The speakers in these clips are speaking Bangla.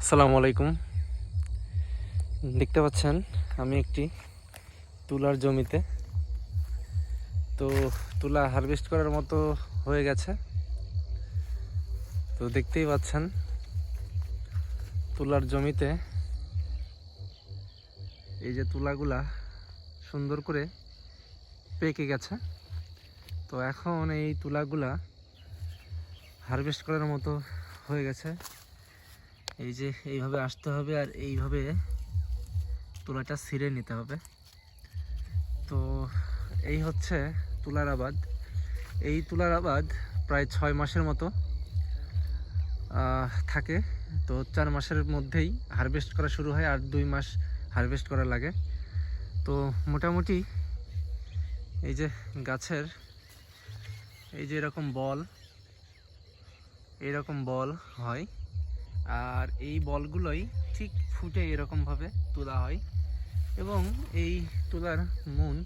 আসসালামু আলাইকুম। দেখতে পাচ্ছেন, আমি একটি তুলার জমিতে। তো তুলা হারভেস্ট করার মতো হয়ে গেছে। তো দেখতেই পাচ্ছেন, তুলার জমিতে এই যে তুলাগুলা সুন্দর করে পেকে গেছে। তো এখন এই তুলাগুলা হারভেস্ট করার মতো হয়ে গেছে। এই যে এইভাবে আসতে হবে আর এইভাবে তুলাটা ছিঁড়ে নিতে হবে। তো এই হচ্ছে তুলার আবাদ। এই তুলার আবাদ প্রায় ছয় মাসের মতো থাকে। তো চার মাসের মধ্যেই হারভেস্ট করা শুরু হয় আর দুই মাস হারভেস্ট করা লাগে। তো মোটামুটি এই যে গাছের এই যে এরকম বল এরকম বল হয়। আর এই বলগুলোই ঠিক ফুটে এরকমভাবে তোলা হয়। এবং এই তোলার মন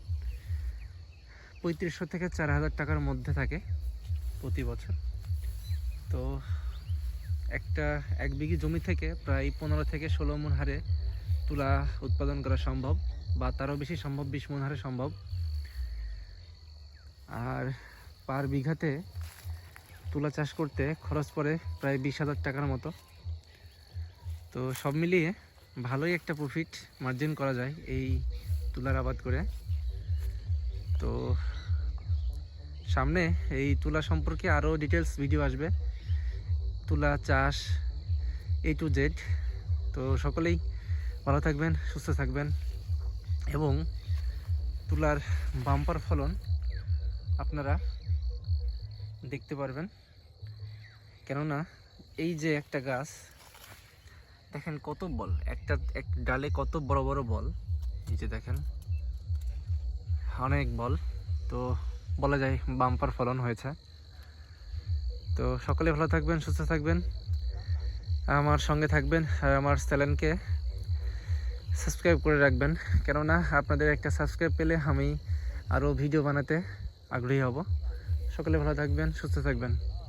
পঁয়ত্রিশশো থেকে চার হাজার টাকার মধ্যে থাকে প্রতি বছর। তো একটা এক বিঘি জমি থেকে প্রায় পনেরো থেকে ষোলো মন হারে তুলা উৎপাদন করা সম্ভব বা তারও বেশি সম্ভব বিশ মন হারে সম্ভব। আর পার বিঘাতে তুলা চাষ করতে খরচ পড়ে প্রায় বিশ হাজার টাকার মতো। তো সব মিলিয়ে ভালোই একটা প্রফিট মার্জিন করা যায় এই তুলার আবাদ করে। তো সামনে এই তুলা সম্পর্কে আরও ডিটেলস ভিডিও আসবে। তুলা চাষ এ টু জেড তো সকলেই ভালো থাকবেন, সুস্থ থাকবেন এবং তুলার বাম্পার ফলন আপনারা দেখতে পারবেন। কেননা এই যে একটা গাছ দেখেন কত বল। একটা, এক ডালে কত বড় বড় বল। এই যে দেখেন, অনেক বল। তো বলা যায় বাম্পার ফলন হয়েছে। তো সকলে ভালো থাকবেন, সুস্থ থাকবেন। আমার সঙ্গে থাকবেন, আর আমার চ্যানেলকে সাবস্ক্রাইব করে রাখবেন। কেননা আপনাদের একটা সাবস্ক্রাইব পেলে আমি আরও ভিডিও বানাতে আগ্রহী হব। সকলে ভালো থাকবেন, সুস্থ থাকবেন।